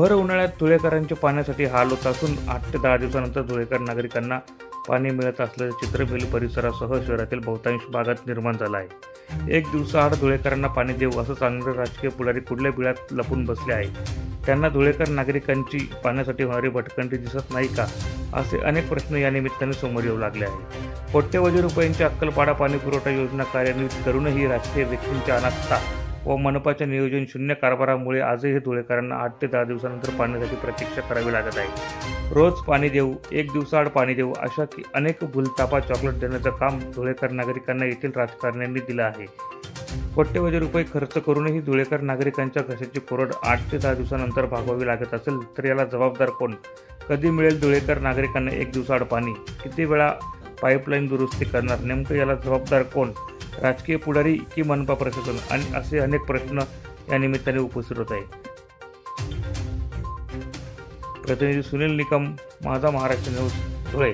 भर उन्हाळ्यात धुळेकरांचे पाण्यासाठी हाल होत असून आठ ते दहा दिवसानंतर धुळेकर नागरिकांना पाणी मिळत असल्याचं चित्र बेल परिसरासह शहरातील बहुतांश भागात निर्माण झालं आहे. एक दिवसाआड धुळेकरांना पाणी देऊ असं सांगणारे राजकीय पुढारी कुठल्या बिळात लपून बसले आहे त्यांना धुळेकर नागरिकांची पाण्यासाठी होणारी भटकंती दिसत नाही का? असे अनेक प्रश्न या निमित्ताने समोर येऊ लागले आहे कोट्यवधी रुपयांची अक्कलपाडा पाणी पुरवठा योजना कार्यान्वित करूनही राजकीय व्यक्तींच्या अनास्था व मनपाच्या नियोजन शून्य कारभारामुळे आजही धुळेकरांना आठ ते दहा दिवसानंतर पाण्यासाठी प्रतीक्षा करावी लागत आहे. रोज पाणी देऊ एक दिवसाआड पाणी देऊ अशा की अनेक भूलतापा चॉकलेट देण्याचं काम धुळेकर नागरिकांना येथील राजकारण्यांनी दिलं आहे. कोट्यवधी रुपये खर्च करूनही धुळेकर नागरिकांच्या घशाची कोरड आठ ते दहा दिवसानंतर भागवावी लागत असेल तर याला जबाबदार कोण? कधी मिळेल धुळेकर नागरिकांना एक दिवसाआड पाणी? किती वेळा पाईपलाईन दुरुस्ती करणार? नेमकं याला जबाबदार कोण? राजकीय पुढारी की मनपा प्रशासन आणि असे अनेक प्रश्न या निमित्ताने उपस्थित होत आहे प्रतिनिधी सुनील निकम माझा महाराष्ट्र न्यूज धुळे.